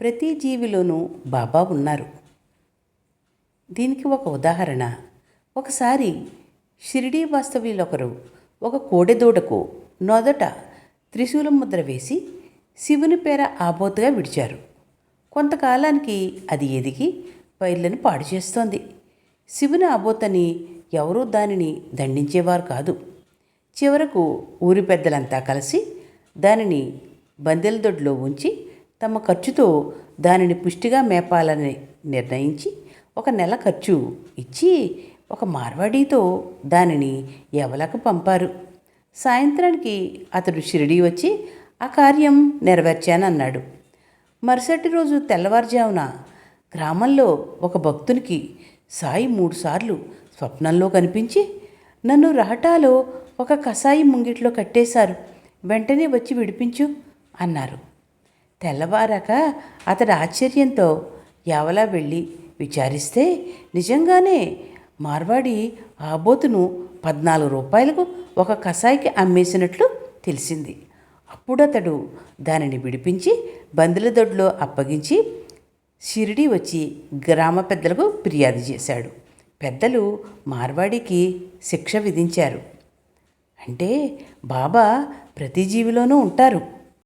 ప్రతి జీవిలోనూ బాబా ఉన్నారు. దీనికి ఒక ఉదాహరణ. ఒకసారి షిరిడీ వాస్తవ్యులొకరు ఒక కోడెదూడకు నొదట త్రిశూలం ముద్ర వేసి శివుని పేర ఆబోతుగా విడిచారు. కొంతకాలానికి అది ఎదిగి పైర్లను పాడు చేస్తోంది. శివుని ఆబోతని ఎవరూ దానిని దండించేవారు కాదు. చివరకు ఊరి పెద్దలంతా కలిసి దానిని బందెల దొడ్లో ఉంచి తమ ఖర్చుతో దానిని పుష్టిగా మేపాలని నిర్ణయించి ఒక నెల ఖర్చు ఇచ్చి ఒక మార్వాడీతో దానిని ఎవలకు పంపారు? సాయంత్రానికి అతడు షిరిడీ వచ్చి ఆ కార్యం నెరవేర్చానన్నాడు. మరుసటి రోజు తెల్లవారుజామున గ్రామంలో ఒక భక్తునికి సాయి మూడుసార్లు స్వప్నంలో కనిపించి నన్ను రహటాలో ఒక కషాయి ముంగిట్లో కట్టేశారు. వెంటనే వచ్చి విడిపించు అన్నారు. తెల్లవారాక అతడు ఆశ్చర్యంతో యావలా వెళ్ళి విచారిస్తే నిజంగానే మార్వాడి ఆబోతును పద్నాలుగు రూపాయలకు ఒక కసాయికి అమ్మేసినట్లు తెలిసింది. అప్పుడు అతడు దానిని విడిపించి బందుల దొడ్లో అప్పగించి షిరిడి వచ్చి గ్రామ పెద్దలకు ఫిర్యాదు చేశాడు. పెద్దలు మార్వాడికి శిక్ష విధించారు. అంటే బాబా ప్రతి జీవిలోనూ ఉంటారు.